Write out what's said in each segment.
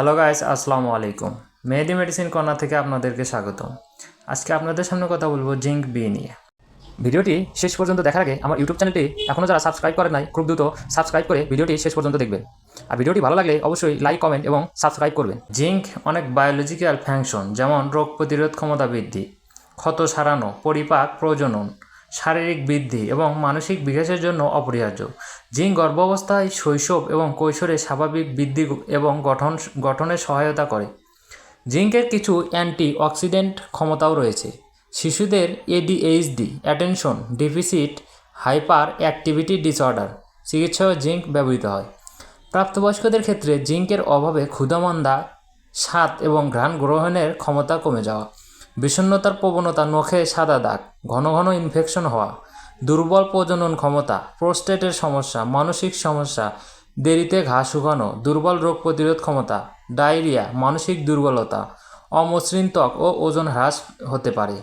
Hello guys আসসালামু আলাইকুম। মেহেদি medicine corner থেকে আপনাদেরকে স্বাগতম। আজকে আপনাদের সামনে কথা বলব জিঙ্ক বি নিয়ে। ভিডিওটি শেষ পর্যন্ত দেখার আগে আমার ইউটিউব চ্যানেলটি এখনও যারা সাবস্ক্রাইব করেন নাই, খুব দ্রুত সাবস্ক্রাইব করে ভিডিওটি শেষ পর্যন্ত দেখবেন। আর ভিডিওটি ভালো লাগলে অবশ্যই লাইক কমেন্ট এবং সাবস্ক্রাইব করবেন। জিঙ্ক অনেক বায়োলজিক্যাল ফাংশন যেমন রোগ প্রতিরোধ ক্ষমতা বৃদ্ধি, ক্ষত সারানো, পরিপাক প্রজনন, শারীরিক বৃদ্ধি এবং মানসিক বিকাশের জন্য অপরিহার্য। জিঙ্ক গর্ভাবস্থায় শৈশব এবং কৈশোরে স্বাভাবিক বৃদ্ধি এবং গঠন, গঠনে সহায়তা করে। জিঙ্কের কিছু অ্যান্টি অক্সিডেন্ট ক্ষমতাও রয়েছে। শিশুদের ADHD, attention deficit hyper activity disorder চিকিৎসায় জিঙ্ক ব্যবহৃত হয়। প্রাপ্তবয়স্কদের ক্ষেত্রে জিঙ্কের অভাবে ক্ষুধামন্দা, স্বাদ এবং ঘ্রাণ গ্রহণের ক্ষমতা কমে যাওয়া, বিষণ্ণতার প্রবণতা নখে সাদা দাগ, ঘন ঘন ইনফেকশন হওয়া দুর্বল প্রজনন ক্ষমতা, প্রোস্টেটের সমস্যা, মানসিক সমস্যা, দেরিতে ঘা শুকানো, দুর্বল রোগ প্রতিরোধ ক্ষমতা, ডায়রিয়া, মানসিক দুর্বলতা, অমসৃণ ত্বক ও ওজন হ্রাস হতে পারে।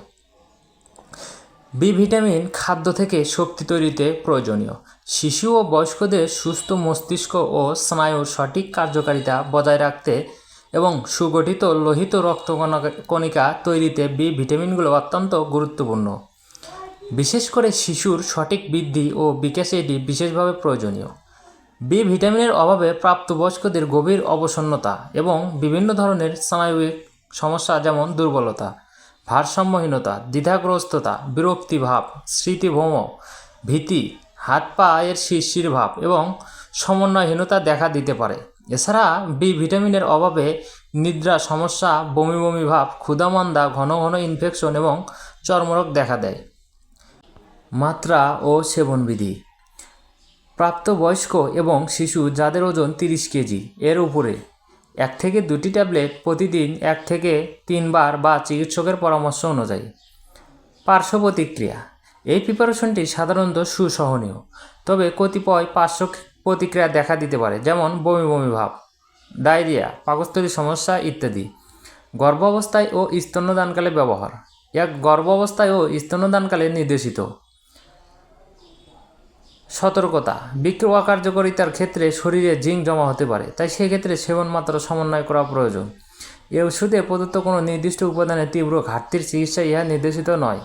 বি ভিটামিন খাদ্য থেকে শক্তি তৈরিতে প্রয়োজনীয়। শিশু ও বয়স্কদের সুস্থ মস্তিষ্ক ও স্নায়ুর সঠিক কার্যকারিতা বজায় রাখতে এবং সুগঠিত লোহিত রক্ত কণিকা তৈরিতে বি ভিটামিনগুলো অত্যন্ত গুরুত্বপূর্ণ। বিশেষ করে শিশুর সঠিক বৃদ্ধি ও বিকাশে এটি বিশেষভাবে প্রয়োজনীয়। বি, ভিটামিনের অভাবে প্রাপ্তবয়স্কদের গভীর অবসন্নতা এবং বিভিন্ন ধরনের স্নায়বিক সমস্যা যেমন দুর্বলতা, ভারসাম্যহীনতা, দ্বিধাগ্রস্ততা, বিরক্তিভাব স্মৃতিভ্রম ভীতি, হাত পায়ের শিরশির ভাব এবং সমন্বয়হীনতা দেখা দিতে পারে। এছাড়া বি, ভিটামিনের অভাবে নিদ্রা সমস্যা, বমি বমি ভাব, ক্ষুধামন্দা, ঘন ঘন ইনফেকশন এবং চর্মরোগ দেখা দেয়। মাত্রা ও সেবনবিধি। প্রাপ্তবয়স্ক এবং শিশু যাদের ওজন তিরিশ কেজি, এর উপরে। এক থেকে দুটি ট্যাবলেট প্রতিদিন এক থেকে তিনবার বা চিকিৎসকের পরামর্শ অনুযায়ী। পার্শ্ব প্রতিক্রিয়া এই প্রিপারেশনটি সাধারণত সুসহনীয়, তবে কতিপয় পার্শ্ব প্রতিক্রিয়া দেখা দিতে পারে, যেমন বমি বমি ভাব, ডায়রিয়া, পাকস্থলী সমস্যা ইত্যাদি। গর্ভাবস্থায় ও স্তন্যদানকালে ব্যবহার। এক গর্ভাবস্থায় ও স্তন্যদানকালে নির্দেশিত। সতর্কতা। বিক্রিয় অকার্যকরিতার ক্ষেত্রে শরীরে জিঙ্ক জমা হতে পারে, তাই সেক্ষেত্রে সেবন মাত্রা সমন্বয় করা প্রয়োজন। এ ওষুধে প্রদত্ত কোনো নির্দিষ্ট উপাদানের তীব্র ঘাটতির চিকিৎসা ইহা নির্দেশিত নয়।